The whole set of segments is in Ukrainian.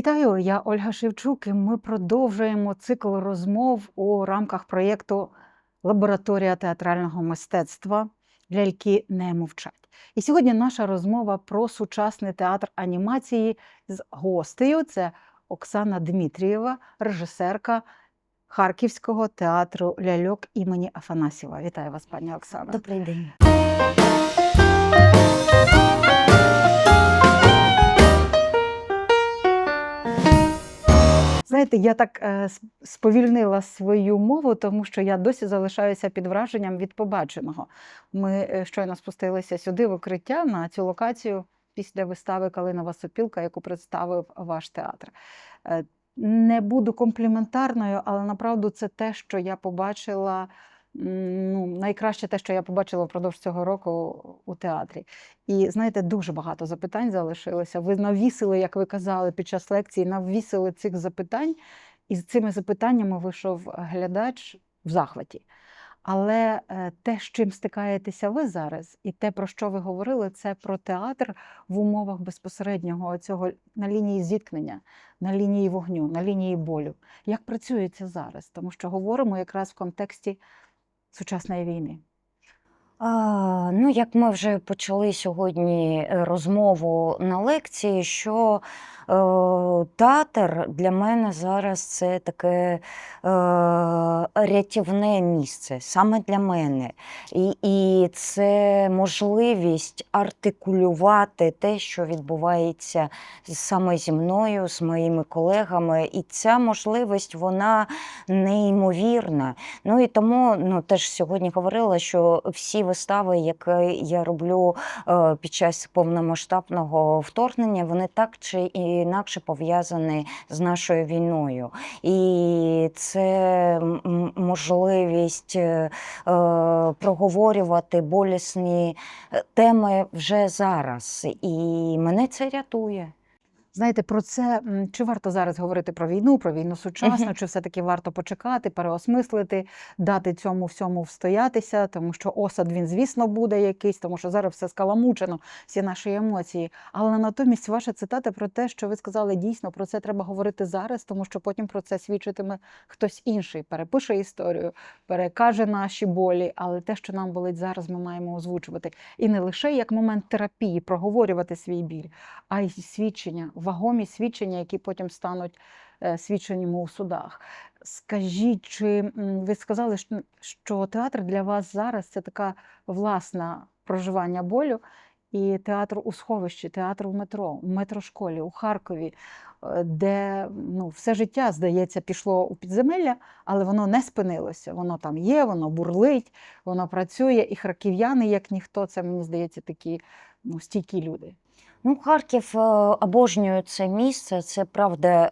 Вітаю, я Ольга Шевчук, і ми продовжуємо цикл розмов у рамках проєкту Лабораторія театрального мистецтва Ляльки не мовчать. І сьогодні наша розмова про сучасний театр анімації з гостею. Це Оксана Дмитрієва, режисерка Харківського театру ляльок імені Афанасьєва. Вітаю вас, пані Оксана. Добрий день. Знаєте, я так е, сповільнила свою мову, тому що я досі залишаюся під враженням від побаченого. Ми е, щойно спустилися сюди в укриття на цю локацію після вистави Калинова сопілка, яку представив ваш театр. Е, Не буду компліментарною, але направду це те, що я побачила. Ну, найкраще те, що я побачила впродовж цього року у театрі. І знаєте, дуже багато запитань залишилося. Ви навісили, як ви казали під час лекції, навісили цих запитань, і з цими запитаннями вийшов глядач в захваті. Але е, те, з чим стикаєтеся ви зараз, і те, про що ви говорили, це про театр в умовах безпосереднього цього на лінії зіткнення, на лінії вогню, на лінії болю. Як працюється зараз? Тому що говоримо якраз в контексті сучасної війни. А, ну, як ми вже почали сьогодні е, розмову на лекції, що театр для мене зараз це таке е, рятівне місце, саме для мене. І, і це можливість артикулювати те, що відбувається саме зі мною, з моїми колегами. І ця можливість вона неймовірна. Ну і тому ну, теж сьогодні говорила, що всі вистави, які я роблю е, під час повномасштабного вторгнення, вони так чи інакше пов'язані з нашою війною. І це можливість е, е, проговорювати болісні е, теми вже зараз. І мене це рятує. Знаєте, про це чи варто зараз говорити про війну, про війну сучасну, Мгм. чи все-таки варто почекати, переосмислити, дати цьому всьому встоятися, тому що осад він, звісно, буде якийсь, тому що зараз все скаламучено, всі наші емоції. Але натомість ваша цитата про те, що ви сказали дійсно про це треба говорити зараз, тому що потім про це свідчитиме хтось інший, перепише історію, перекаже наші болі, але те, що нам болить зараз, ми маємо озвучувати. І не лише як момент терапії, проговорювати свій біль, а й свідчення, вагомі свідчення, які потім стануть е, свідченнями у судах. Скажіть, чи ви сказали, що- театр для вас зараз це така власна проживання болю, і театр у сховищі, театр в метро, в метрошколі, у Харкові, е, де ну, все життя, здається, пішло у підземелля, але воно не спинилося. Воно там є, воно бурлить, воно працює, і харків'яни, як ніхто, це мені здається, такі ну, стійкі люди. Ну, Харків е, обожнює це місце. Це правда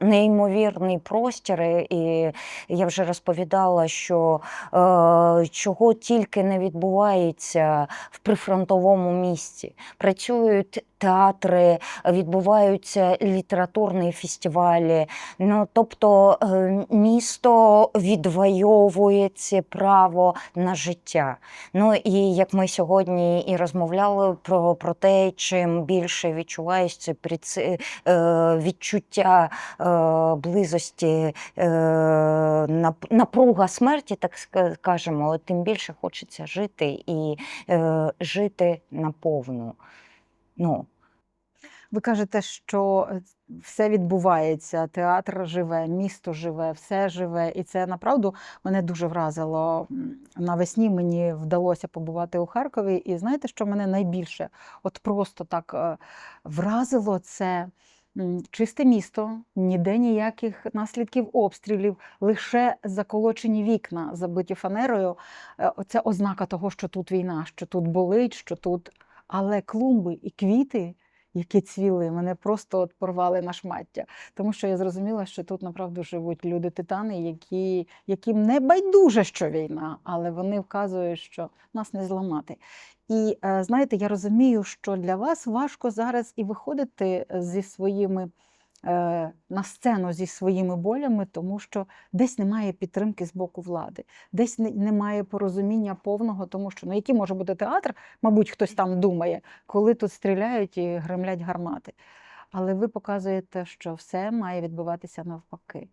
е, неймовірний простір. І я вже розповідала, що е, чого тільки не відбувається в прифронтовому місці. Працюють театри, відбуваються літературні фестивалі. Ну, тобто е, місто відвоює це право на життя. Ну і як ми сьогодні і розмовляли про, про те, чим більше відчуваєш це е, відчуття е, близості, нап- напруга смерті, так скажемо, тим більше хочеться жити і жити наповну. Ну, Ви кажете, що е, все відбувається, театр живе, місто живе, все живе. І це направду мене дуже вразило. Навесні мені вдалося побувати у Харкові. І знаєте, що мене найбільше от просто так е, вразило, це чисте місто, ніде ніяких наслідків обстрілів, лише заколочені вікна, забиті фанерою. Це ознака того, що тут війна, що тут болить, що тут. Але клумби і квіти які цвіли, мене просто от порвали на шмаття. Тому що я зрозуміла, що тут направду живуть люди-титани, які, яким не байдуже, що війна, але вони вказують, що нас не зламати. І е, знаєте, я розумію, що для вас важко зараз і виходити зі своїми е, на сцену зі своїми болями, тому що десь немає підтримки з боку влади, десь немає порозуміння повного, тому що ну який може бути театр, мабуть, хтось там думає, коли тут стріляють і гремлять гармати. але ви показуєте, що все має відбуватися навпаки.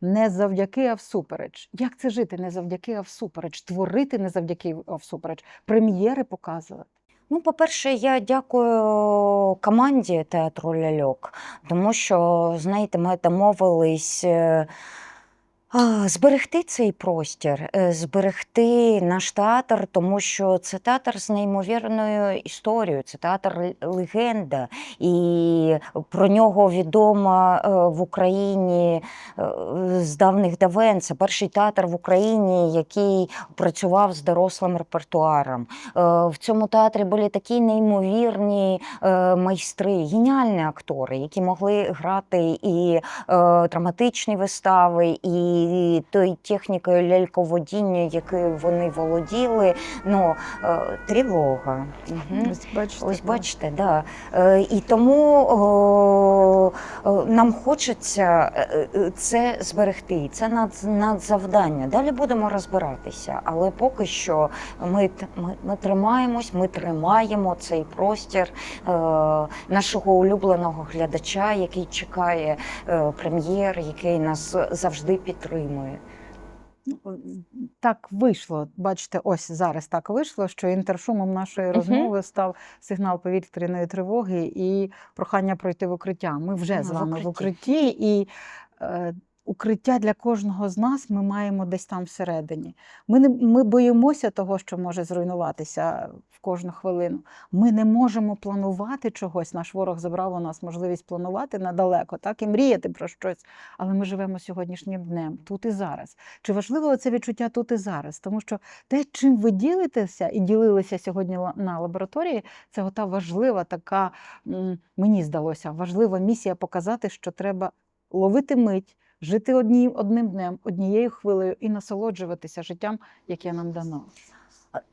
Не завдяки, а всупереч. Як це жити не завдяки, а всупереч? Творити не завдяки, а всупереч, прем'єри показувати. Ну, по-перше, я дякую команді театру ляльок, тому що, знаєте, ми домовились. Зберегти цей простір, е, зберегти наш театр, тому що це театр з неймовірною історією, це театр легенда, і про нього відомо е, в Україні е, з давних давен. Це перший театр в Україні, який працював з дорослим репертуаром. В цьому театрі були такі неймовірні майстри, геніальні актори, які могли грати і драматичні вистави, і той технікою ляльководіння, якою вони володіли. Ну, е, тривога. Ось бачите, Ось бачите, да. Е, І тому о, нам хочеться е, це зберегти. Це над, надзавдання. Далі будемо розбиратися. Але поки що ми, ми, ми тримаємось, ми тримаємо цей простір е, нашого улюбленого глядача, який чекає е, прем'єр, який нас завжди підтримує. Ну, Так вийшло. Бачите, ось зараз так вийшло, що інтершумом нашої розмови став сигнал повітряної тривоги і прохання пройти в укриття. Ми вже з вами в укритті. укритті, і е, укриття для кожного з нас ми маємо десь там всередині. Ми не ми боїмося того, що може зруйнуватися в кожну хвилину. Ми не можемо планувати чогось. Наш ворог забрав у нас можливість планувати надалеко, так і мріяти про щось. Але ми живемо сьогоднішнім днем, тут і зараз. Чи важливо це відчуття тут і зараз? Тому що те, чим ви ділитеся і ділилися сьогодні на лабораторії, це ота важлива така, мені здалося, важлива місія показати, що треба ловити мить, жити одні, одним днем, однією хвилею і насолоджуватися життям, яке нам дано.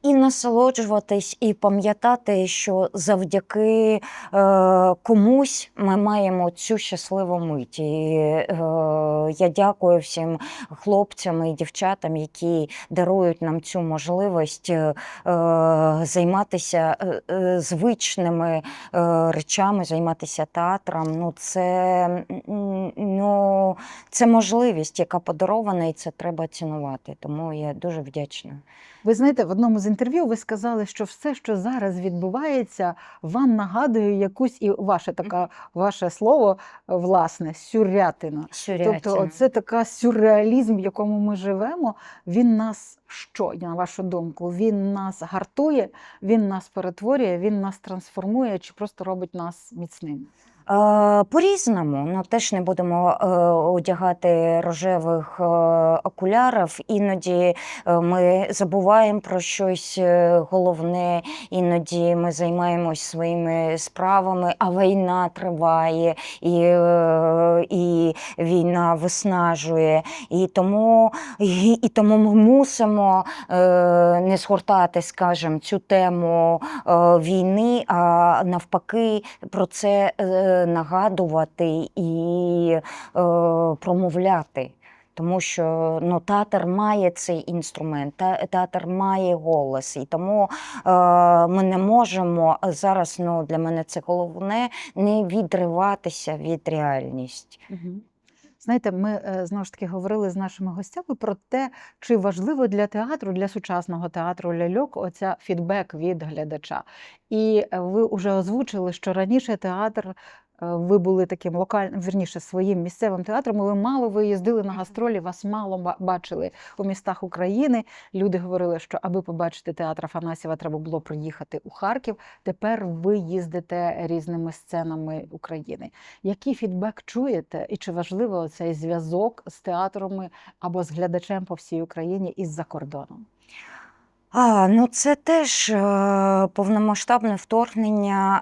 І насолоджуватись, і пам'ятати, що завдяки е, комусь ми маємо цю щасливу мить. І е, я дякую всім хлопцям і дівчатам, які дарують нам цю можливість е, займатися е, е, звичними е, речами, займатися театром. Ну, це, ну, це можливість, яка подарована, і це треба цінувати. Тому я дуже вдячна. Ви знаєте, в одному з інтерв'ю ви сказали, що все, що зараз відбувається, вам нагадує якусь і ваше така, ваше слово власне сюрятина. Сюрятіна. Тобто, це така сюрреалізм, в якому ми живемо. Він нас що, на вашу думку? Він нас гартує, він нас перетворює, він нас трансформує чи просто робить нас міцними? Е, По-різному, ну теж не будемо е, одягати рожевих е, окулярів. Іноді ми забуваємо про щось головне, іноді ми займаємось своїми справами, а війна триває, і, і війна виснажує. І тому, і, і тому ми мусимо не згортати, скажімо, цю тему війни, а навпаки про це нагадувати і е, промовляти. Тому що ну, театр має цей інструмент, театр має голос, і тому е, ми не можемо зараз. Ну для мене це головне не відриватися від реальності. Знаєте, ми е, знову ж таки говорили з нашими гостями про те, чи важливо для театру, для сучасного театру ляльок, оця фідбек від глядача. І е, ви вже озвучили, що раніше театр. Е, Ви були таким локальним, вірніше, своїм місцевим театром. Ви мало виїздили на гастролі, вас мало ба- бачили у містах України. Люди говорили, що аби побачити театр Афанасьєва, треба було приїхати у Харків. Тепер ви їздите різними сценами України. Який фідбек чуєте, і чи важливо цей зв'язок з театрами або з глядачем по всій Україні із-за кордоном? А, ну це теж е, повномасштабне вторгнення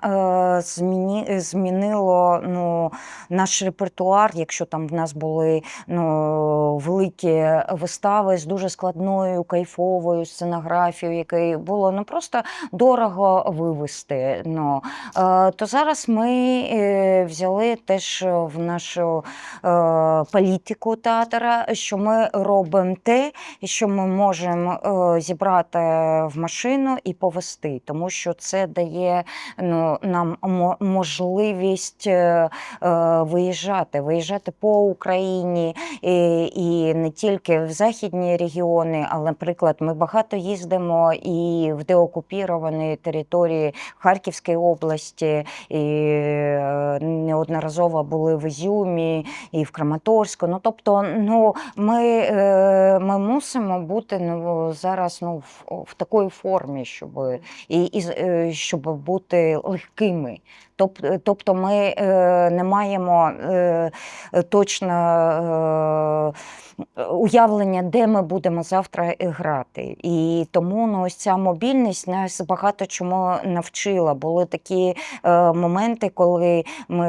е, зміні, змінило ну, наш репертуар, якщо там в нас були ну, великі вистави з дуже складною, кайфовою сценографією, якої було ну, просто дорого вивести. Ну, е, то зараз ми е, взяли теж в нашу е, політику театра, що ми робимо те, що ми можемо е, зібрати в машину і повезти, тому що це дає ну, нам можливість е, е, виїжджати, виїжджати по Україні і, і не тільки в західні регіони, але, наприклад, ми багато їздимо і в деокупіровані території Харківської області, і е, неодноразово були в Ізюмі і в Краматорську. Ну тобто, ну ми, е, ми мусимо бути ну зараз ну в, такої формі, щоб і, і е, щоб бути легкими. Тоб- Тобто ми е, не маємо е, точно е, уявлення, де ми будемо завтра грати. І тому ну, ось ця мобільність нас багато чому навчила. Були такі е, моменти, коли ми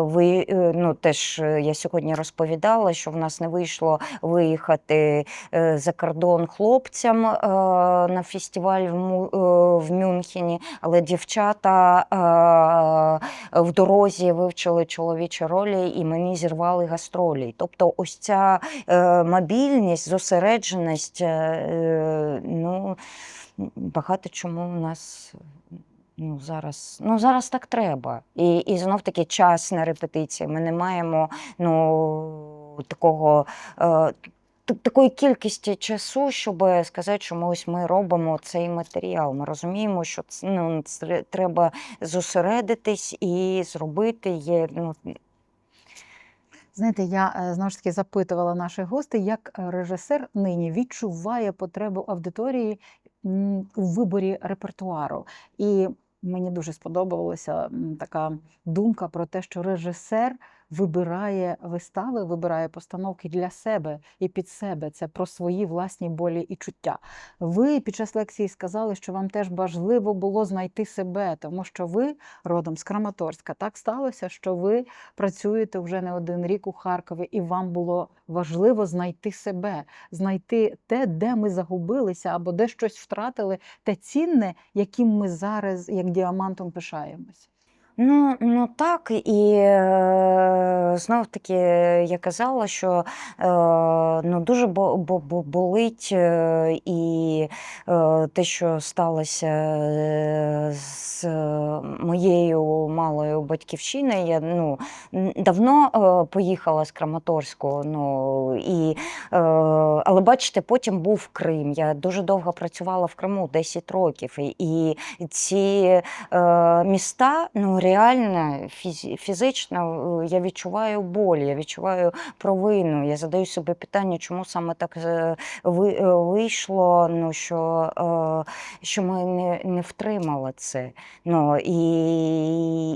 ви, е, ну, теж е, я сьогодні розповідала, що в нас не вийшло виїхати е, за кордон хлопцям е, на фестиваль в, е, Мюнхені, але дівчата е, в дорозі вивчили чоловічі ролі і мені зірвали гастролі. Тобто, ось ця е, мобільність, зосередженість, е, е, ну, багато чому у нас. Ну, зараз, ну, зараз так треба. І, і знов таки час на репетиції. Ми не маємо ну, такого. Е, Такої кількості часу, щоб сказати, що ми ось ми робимо цей матеріал. Ми розуміємо, що це, ну, треба зосередитись і зробити є. Ну, Знаєте, я е, знову ж таки запитувала наших гостей, як режисер нині відчуває потребу аудиторії у виборі репертуару. І мені дуже сподобалася така думка про те, що режисер вибирає вистави, вибирає постановки для себе і під себе. Це про свої власні болі і чуття. Ви під час лекції сказали, що вам теж важливо було знайти себе, тому що ви родом з Краматорська. Так сталося, що ви працюєте вже не один рік у Харкові, і вам було важливо знайти себе, знайти те, де ми загубилися або де щось втратили, те цінне, яким ми зараз, як діамантом, пишаємось. Ну, ну так, і е, знов таки я казала, що е, ну, дуже бо, бо, бо- болить е, і е, те, що сталося е, з е, моєю малою батьківщиною. Я ну, давно е, поїхала з Краматорську, ну, і, е, але бачите, потім був Крим. Я дуже довго працювала в Криму, 10 років. І, і ці е, міста, ну реально фізично е, я відчуваю боль, я відчуваю провину. Я задаю собі питання, чому саме так е, е, вийшло, ну, що, що ми не, не втримали це. Ну, і,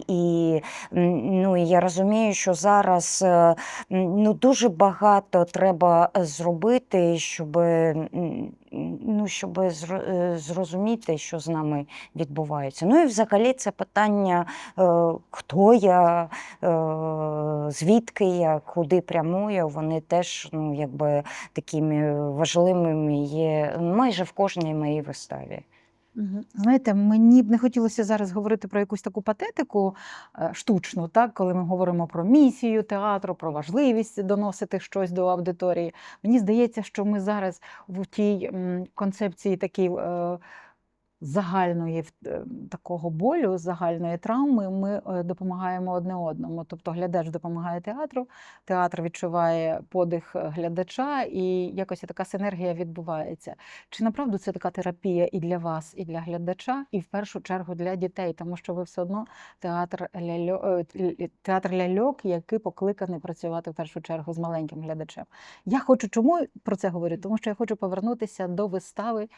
і, ну, я розумію, що зараз ну, дуже багато треба зробити, щоб, ну, щоб е, зрозуміти, що з нами відбувається. Ну і взагалі це питання, е, хто я, е, звідки я, куди прямую, вони теж ну, якби, такими важливими є майже в кожній моїй виставі. Знаєте, мені б не хотілося зараз говорити про якусь таку патетику е, штучну, так, коли ми говоримо про місію театру, про важливість доносити щось до аудиторії. Мені здається, що ми зараз в тій концепції такій е, загальної е, такого болю, загальної травми, ми е, допомагаємо одне одному. Тобто глядач допомагає театру, театр відчуває подих е, глядача, і якось така синергія відбувається. Чи направду це така терапія і для вас, і для глядача, і в першу чергу для дітей, тому що ви все одно театр ляльо, е, театр ляльок, який покликаний працювати в першу чергу з маленьким глядачем. Я хочу чому про це говорю? Тому що я хочу повернутися до вистави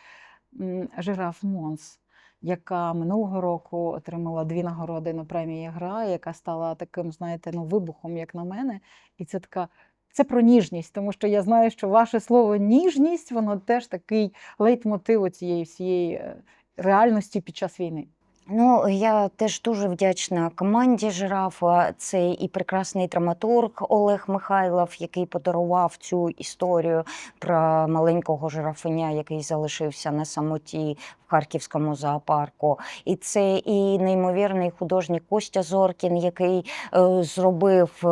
Жираф Монс. Яка минулого року отримала дві нагороди на премії Гра, яка стала таким, знаєте, ну, вибухом, як на мене. І це така це про ніжність, тому що я знаю, що ваше слово ніжність, воно теж такий лейтмотив цієї всієї е, реальності під час війни. Ну, я теж дуже вдячна команді жирафа. Це і прекрасний драматург Олег Михайлов, який подарував цю історію про маленького жирафеня, який залишився на самоті в харківському зоопарку. І це і неймовірний художник Костя Зоркін, який е, зробив е,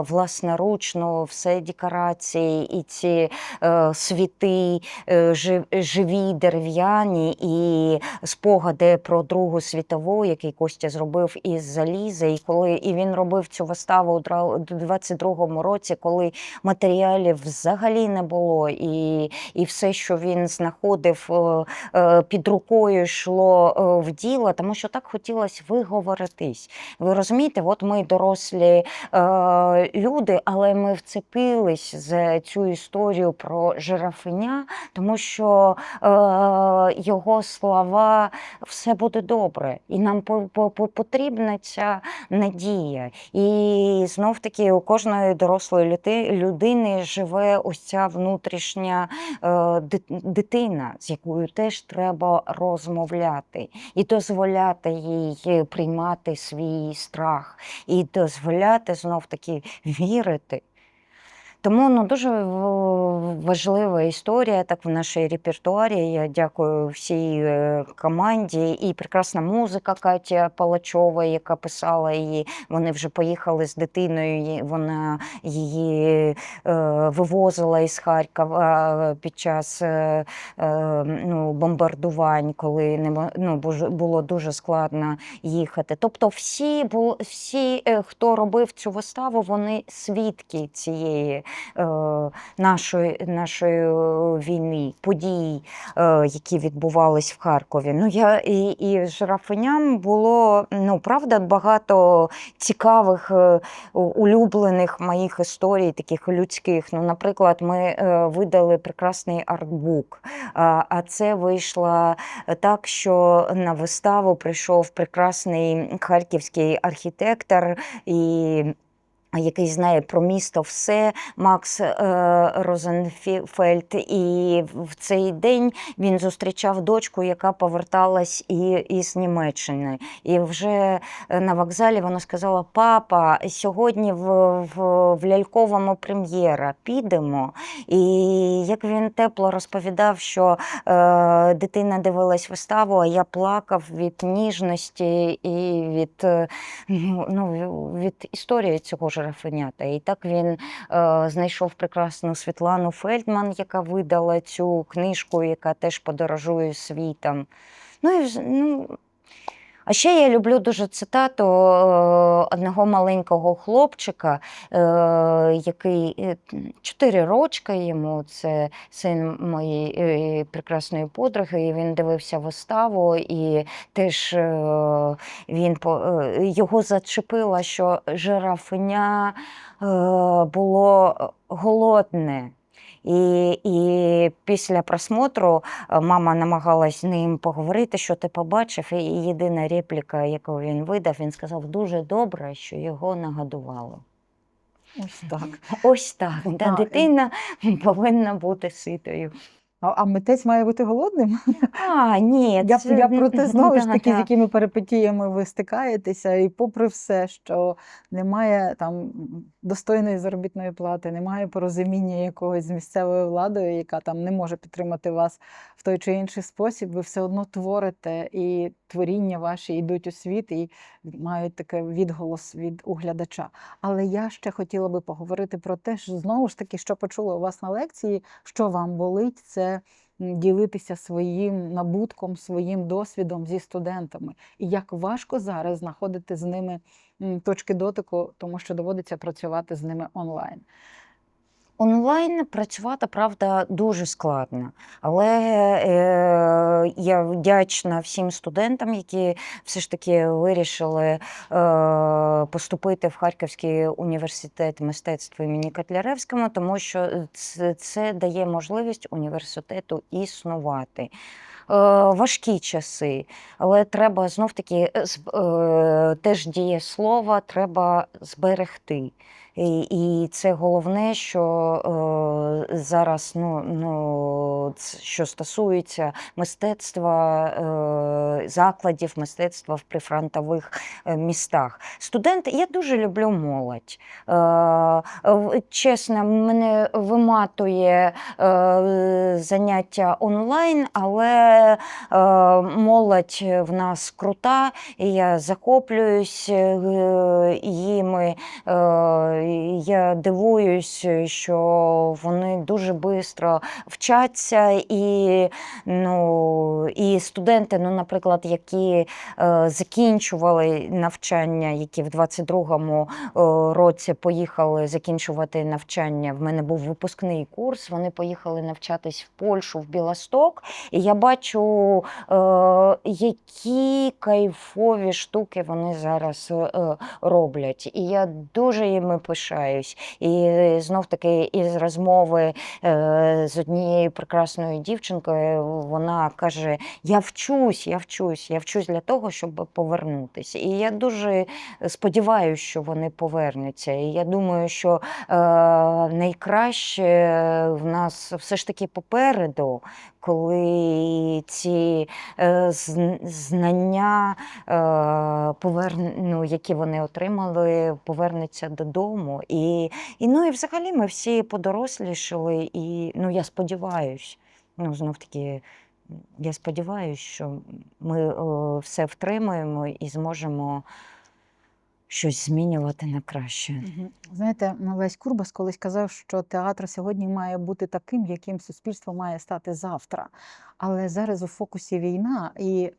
власноручно все декорації, і ці е, світи е, живі дерев'яні, і спогади про Другу світову, який Костя зробив із заліза. І коли і він робив цю виставу у дра- 22-му році, коли матеріалів взагалі не було, і, і все, що він знаходив е, е, під рукою, йшло е, в діло, тому що так хотілося виговоритись. Ви розумієте, от ми дорослі люди, але ми вцепились за цю історію про жирафеня, тому що його слова все буде добре, і нам по- по- по- потрібна ця надія. І знов таки у кожної дорослої людини живе ось ця внутрішня е, дитина, з якою теж треба розмовляти і дозволяти їй приймати свій страх, і дозволяти знов таки вірити. Тому ну, дуже важлива історія так в нашій репертуарі. Я дякую всій е, команді і прекрасна музика Катя Палачова, яка писала її. Вони вже поїхали з дитиною. Вона її е, вивозила із Харкова е, під час ну, бомбардувань, коли не ну, було дуже складно їхати. Тобто, всі, всі, хто робив цю виставу, вони свідки цієї нашої, нашої е, війни, подій, е, які відбувались в Харкові. Ну, я, і, і жирафеням було ну, правда багато цікавих, е, улюблених моїх історій, таких людських. Ну, наприклад, ми е, видали прекрасний артбук. А це вийшло так, що на виставу прийшов прекрасний харківський архітектор і. Який знає про місто все, Макс е, Розенфельд. І в цей день він зустрічав дочку, яка поверталась і, із Німеччини. І вже е, на вокзалі вона сказала: Папа, сьогодні в, в, в ляльковому прем'єра підемо. І як він тепло розповідав, що е, дитина дивилась виставу, а я плакав від ніжності і від, е, ну, від історії цього жирафенята. І так він е, знайшов прекрасну Світлану Фельдман, яка видала цю книжку, яка теж подорожує світом. Ну, і, ну, а ще я люблю дуже цитату е, одного маленького хлопчика, е, який е, чотири рочки йому, це син моєї прекрасної подруги, і він дивився виставу, і теж він його зачепило, що жирафеня е, було голодне. І, і після просмотру е, мама намагалась з ним поговорити, що ти побачив. І єдина репліка, яку він видав, він сказав: дуже добре, що його нагодували. Ось так. Ось так. Та А, і- дитина повинна бути ситою. А, а митець має бути голодним? А, ні, Я, це- я про те знову ж таки, з якими перипетіями ви стикаєтеся, і попри все, що немає там достойної заробітної плати, немає порозуміння якогось з місцевою владою, яка там не може підтримати вас в той чи інший спосіб, ви все одно творите, і творіння ваші йдуть у світ і мають таке відголос від углядача. Але я ще хотіла би поговорити про те, що знову ж таки, що почула у вас на лекції, що вам болить, це ділитися своїм набутком, своїм досвідом зі студентами. І як важко зараз знаходити з ними точки дотику, тому що доводиться працювати з ними онлайн. Онлайн працювати, правда, дуже складно. Але е, я вдячна всім студентам, які все ж таки вирішили е, поступити в Харківський університет мистецтва імені Котляревського, тому що це, це дає можливість університету існувати. Е, Важкі часи, але треба знов таки теж діє слово, треба зберегти. І, це головне, що е, зараз ну, ну, що стосується мистецтва, е, закладів мистецтва в прифронтових е, містах. Студенти, я дуже люблю молодь. Чесно, мене виматує заняття онлайн, але молодь в нас крута, і я захоплююсь їми. Е, Я дивуюсь, що вони дуже швидко вчаться, і, ну, і студенти, ну, наприклад, які е, закінчували навчання, які в 22-му е, році поїхали закінчувати навчання. В мене був випускний курс. Вони поїхали навчатись в Польщу, в Білосток. І я бачу, е, які кайфові штуки вони зараз е, роблять. І я дуже їм їми пишаюсь. І знов таки із розмови е, з однією прекрасною дівчинкою вона каже: Я вчусь, я вчусь, я вчусь для того, щоб повернутися. І я дуже сподіваюся, що вони повернуться. І я думаю, що е, найкраще в нас все ж таки попереду, коли ці е, знання, е, поверн... ну, які вони отримали, повернуться додому. І, і, ну, і взагалі ми всі подорослішали, і ну, я сподіваюся, ну, знов таки. Я сподіваюся, що ми е, все втримаємо і зможемо щось змінювати на краще. Знаєте, Лесь Курбас колись казав, що театр сьогодні має бути таким, яким суспільство має стати завтра. Але зараз у фокусі війна і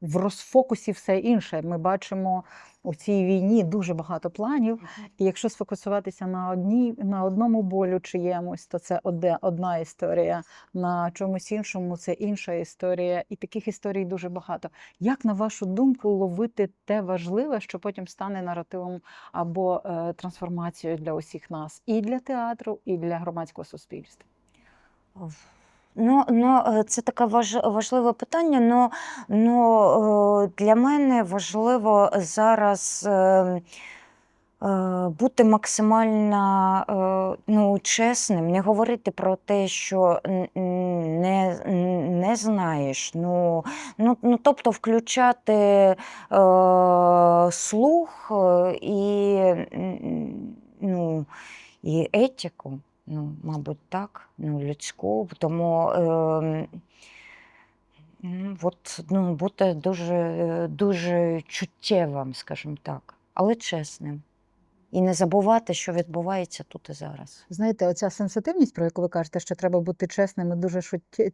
в- розфокусі все інше. Ми бачимо у цій війні дуже багато планів. І якщо сфокусуватися на одній, на одному болю чиємусь, то це одна історія, на чомусь іншому це інша історія. І таких історій дуже багато. Як на вашу думку ловити те важливе, що потім стане наративом або е, трансформацією для усіх нас, і для театру, і для громадського суспільства? Ну, ну, е, це таке важ, важливе питання. Ну, ну, е, для мене важливо зараз е, е, бути максимально ну, чесним, не говорити про те, що не, не знаєш. Ну, ну, ну, тобто включати е, слух і, ну, і етику. Ну, мабуть, так, ну, людську. Тому е, от, ну, бути дуже, е, дуже чуттєвим, скажімо так, але чесним. І не забувати, що відбувається тут і зараз. Знаєте, оця сенситивність, про яку ви кажете, що треба бути чесним і дуже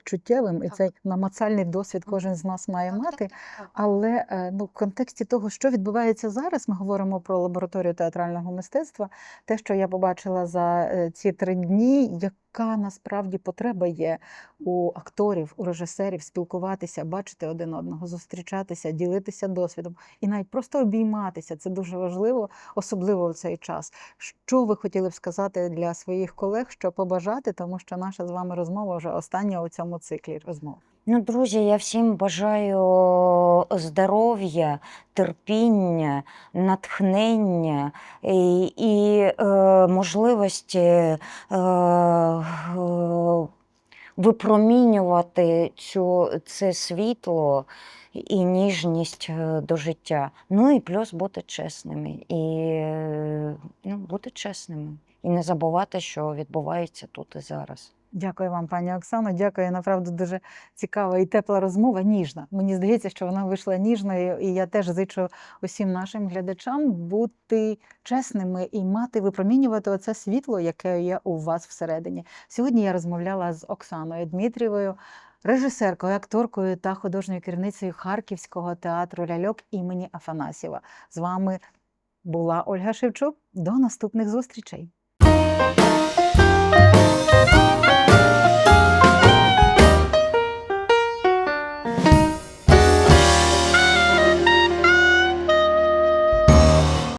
чуттєвим, так. і цей намацальний досвід кожен з нас має мати. Але е, ну, в контексті того, що відбувається зараз, ми говоримо про лабораторію театрального мистецтва. Те, що я побачила за е, ці три дні, яка насправді потреба є у акторів, у режисерів спілкуватися, бачити один одного, зустрічатися, ділитися досвідом і навіть просто обійматися. Це дуже важливо, особливо в цей час. Що ви хотіли б сказати для своїх колег, що побажати, тому що наша з вами розмова вже остання у цьому циклі розмов. Ну, друзі, я всім бажаю здоров'я, терпіння, натхнення і, і е, можливості е, е, випромінювати цю, це світло і ніжність е, до життя. Ну і плюс бути чесними. І ну, бути чесними. І не забувати, що відбувається тут і зараз. Дякую вам, пані Оксано. Дякую. Направду дуже цікава і тепла розмова, ніжна. Мені здається, що вона вийшла ніжною, і я теж зичу усім нашим глядачам бути чесними і мати випромінювати оце світло, яке є у вас всередині. Сьогодні я розмовляла з Оксаною Дмитрієвою, режисеркою, акторкою та художньою керівницею Харківського театру Ляльок імені Афанасєва. З вами була Ольга Шевчук. До наступних зустрічей.